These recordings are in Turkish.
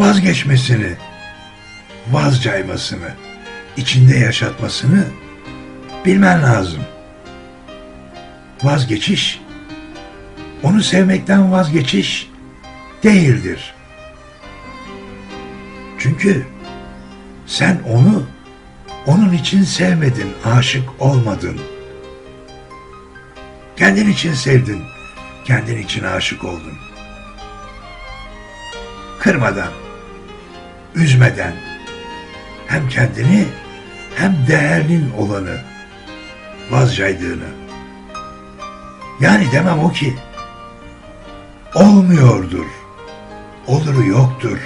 vazgeçmesini, vazcaymasını, içinde yaşatmasını bilmen lazım. Vazgeçiş, onu sevmekten vazgeçiş değildir. Çünkü sen onu onun için sevmedin, aşık olmadın. Kendin için sevdin, kendin için aşık oldun. Kırmadan, üzmeden, hem kendini hem değerlin olanı vazcaydığını. Yani demem o ki, olmuyordur, oluru yoktur,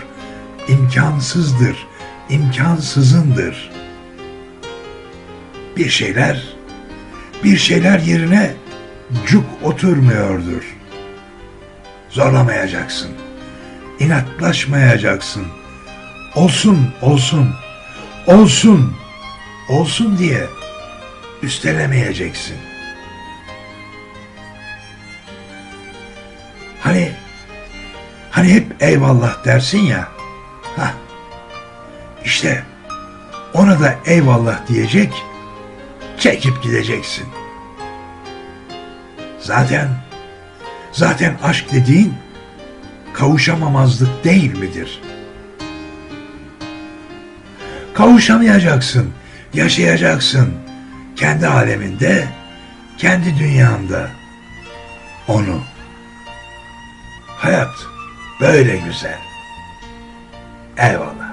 imkansızdır, imkansızındır. Bir şeyler, bir şeyler yerine cuk oturmuyordur. Zorlamayacaksın, inatlaşmayacaksın. Olsun, olsun, olsun, olsun diye üstelemeyeceksin. Hani, hani hep eyvallah dersin ya, ha, işte ona da eyvallah diyecek, çekip gideceksin. Zaten, zaten aşk dediğin kavuşamamazlık değil midir? Kavuşamayacaksın, yaşayacaksın. Kendi aleminde, kendi dünyanda. Onu. Hayat böyle güzel. Eyvallah.